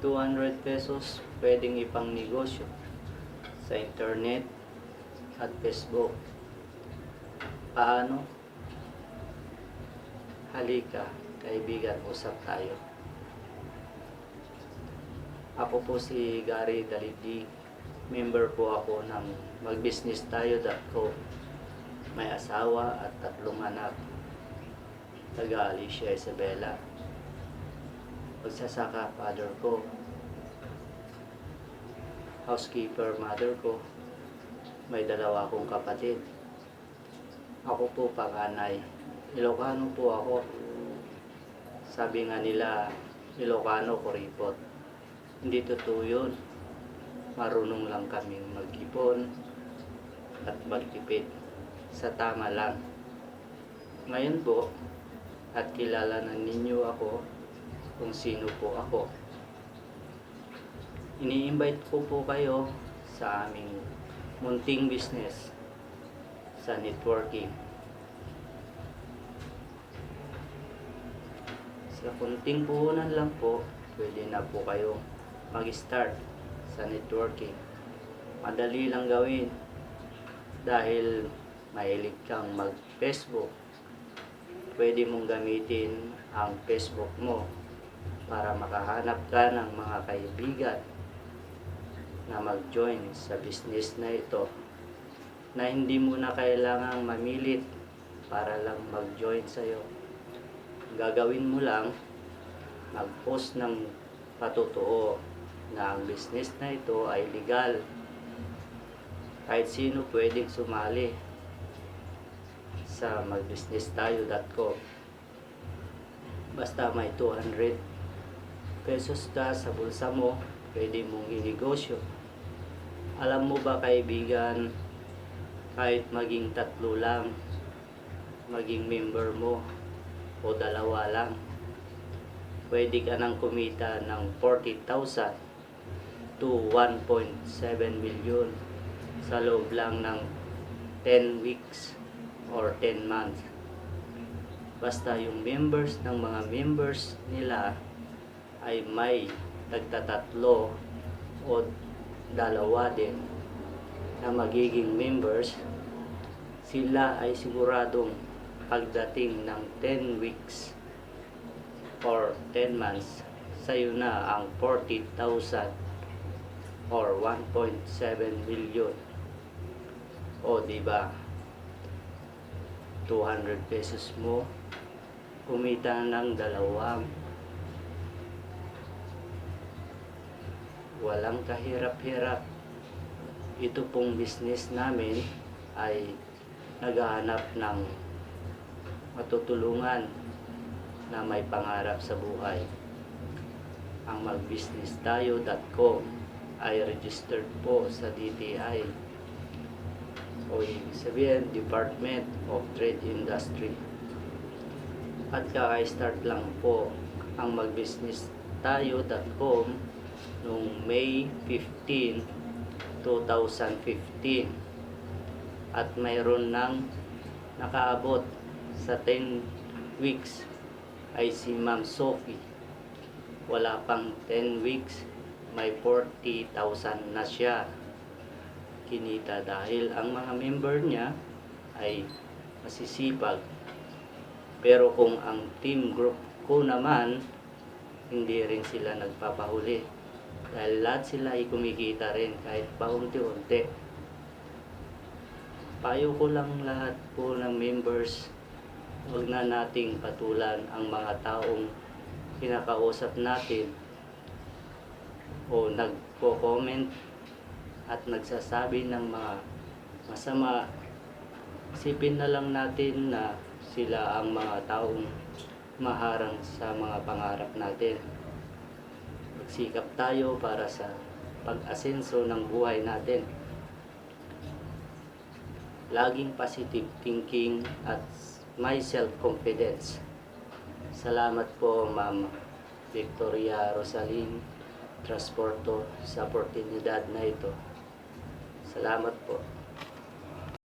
200 pesos pwedeng ipang negosyo sa internet at Facebook. Paano? Halika, kaibigan, usap tayo. Ako po si Gary Dalidi. Member po ako ng magbusinesstayo.co. May asawa at tatlong anak. Taga Alicia Isabela. Magsasaka father ko. Housekeeper mother ko. May dalawa akong kapatid. Ako po panganay. Ilocano po ako. Sabi nga nila, Ilocano kuripot. Hindi totoo yun. Marunong lang kaming mag-ipon at magtipid sa tama lang. Ngayon po, at kilala na ninyo ako kung sino po ako. Ini-invite ko po kayo sa aming munting business sa networking. Sa kunting puhunan lang po, pwede na po kayo mag-start sa networking. Madali lang gawin dahil mahilig kang mag-Facebook. Pwede mong gamitin ang Facebook mo para makahanap ka ng mga kaibigan na mag-join sa business na ito na hindi mo na kailangang mamilit para lang mag-join sa'yo. Gagawin mo lang, mag-post ng patotoo na ang business na ito ay legal. Kahit sino pwedeng sumali sa magbusinesstayo.com Basta may 200 pesos ka sa bulsa mo, pwede mong inegosyo. Alam mo ba kaibigan, kahit maging tatlo lang, maging member mo, o dalawa lang, pwede ka nang kumita ng 40,000 to 1.7 million sa loob lang ng 10 weeks or 10 months. Basta yung members ng mga members nila ay may tagtatatlo o dalawa din na magiging members, sila ay siguradong pagdating ng 10 weeks or 10 months, sa'yo na ang 40,000 or 1.7 million. O, di ba? 200 pesos mo, kumita ng dalawang walang kahirap-hirap. Ito pong business namin ay naghahanap ng matutulungan na may pangarap sa buhay. Ang magbusinesstayo.com ay registered po sa DTI o ibig sabihin Department of Trade Industry. At kaka-start lang po ang magbusinesstayo.com noong May 15, 2015 at mayroon ng nakaabot sa 10 weeks ay si Ma'am Sophie. Wala pang 10 weeks, may 40,000 na siya kinita dahil ang mga member niya ay masisipag. Pero kung ang team group ko naman, hindi rin sila nagpapahuli. Dahil lahat sila ay kumikita rin kahit paunti-unti. Payo ko lang lahat po ng members, huwag na nating patulan ang mga taong kinakausap natin o nagpo-comment at nagsasabi ng mga masama. Isipin na lang natin na sila ang mga taong maharang sa mga pangarap natin. Magsikap tayo para sa pag-asenso ng buhay natin. Laging positive thinking at may self-confidence. Salamat po, Ma'am Victoria Rosalyn Transporto sa oportunidad na ito. Salamat po.